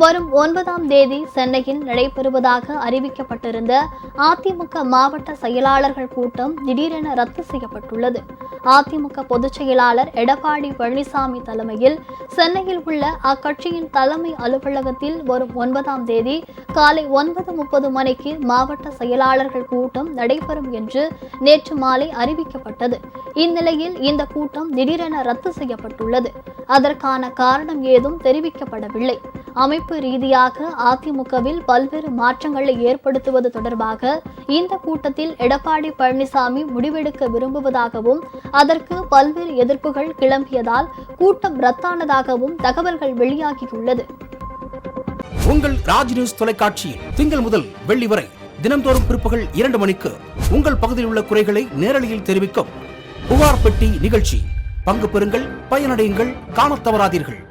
வரும் ஒன்பதாம் தேதி சென்னையில் நடைபெறுவதாக அறிவிக்கப்பட்டிருந்த அதிமுக மாவட்ட செயலாளர்கள் கூட்டம் திடீரென ரத்து செய்யப்பட்டுள்ளது. அதிமுக பொதுச் செயலாளர் எடப்பாடி பழனிசாமி தலைமையில் சென்னையில் உள்ள அக்கட்சியின் தலைமை அலுவலகத்தில் வரும் ஒன்பதாம் தேதி காலை ஒன்பது முப்பது மணிக்கு மாவட்ட செயலாளர்கள் கூட்டம் நடைபெறும் என்று நேற்று மாலை அறிவிக்கப்பட்டது. இந்நிலையில் இந்த கூட்டம் திடீரென ரத்து செய்யப்பட்டுள்ளது. அதற்கான காரணம் ஏதும் தெரிவிக்கப்படவில்லை. அமைப்பு ரீதியாக அதிமுகவில் பல்வேறு மாற்றங்களை ஏற்படுத்துவது தொடர்பாக இந்த கூட்டத்தில் எடப்பாடி பழனிசாமி முடிவெடுக்க விரும்புவதாகவும் அதற்கு பல்வேறு எதிர்ப்புகள் கிளம்பியதால் கூட்டம் ரத்தானதாகவும் தகவல்கள் வெளியாகியுள்ளது. உங்கள் ராஜ் நியூஸ் தொலைக்காட்சியில் திங்கள் முதல் வெள்ளி வரை தினம்தோறும் பிற்பகல் இரண்டு மணிக்கு உங்கள் பகுதியில் உள்ள குறைகளை நேரலையில் தெரிவிக்கும் புகார் பெட்டி நிகழ்ச்சி. பங்கு பெறுங்கள் பயனடையுங்கள் காணத் தவறாதீர்கள்.